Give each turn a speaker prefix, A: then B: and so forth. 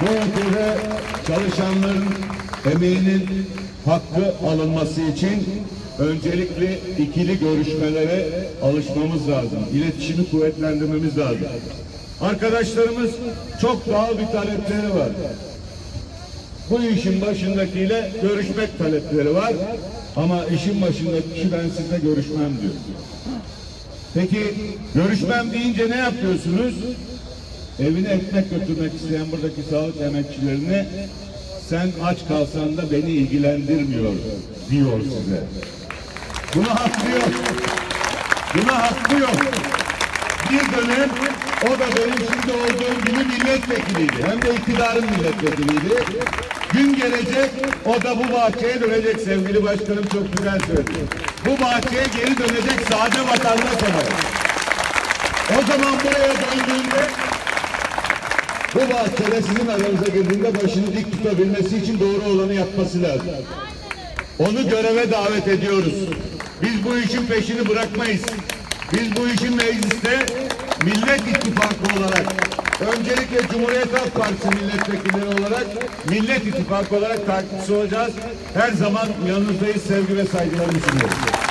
A: Bu ülkede çalışanların emeğinin hakkı alınması için öncelikle ikili görüşmelere alışmamız lazım. İletişimi kuvvetlendirmemiz lazım. Arkadaşlarımız çok doğal bir talepleri var. Bu işin başındakiyle görüşmek talepleri var. Ama işin başındaki kişi ben sizinle görüşmem diyor. Peki görüşmem deyince ne yapıyorsunuz? Evine ekmek götürmek isteyen buradaki sağlık emekçilerine sen aç kalsan da beni ilgilendirmiyor diyor size. Buna hakkı yok. Buna hakkı yok. Bir dönem o da benim şimdi olduğum gibi milletvekiliydi. Hem de iktidarın milletvekiliydi. Gün gelecek o da bu bahçeye dönecek sevgili başkanım çok güzel söyledi. Bu bahçeye geri dönecek sade vatandaş olarak. O zaman buraya döndüğünde bu bahçede sizin aranıza girdiğinde başını dik tutabilmesi için doğru olanı yapması lazım. Onu göreve davet ediyoruz. Biz bu işin peşini bırakmayız. Biz bu işin mecliste Millet İttifakı olarak öncelikle Cumhuriyet Halk Partisi milletvekilleri olarak Millet İttifakı olarak takipçisi olacağız. Her zaman yanınızdayız. Sevgi ve saygılarımı sunuyorum.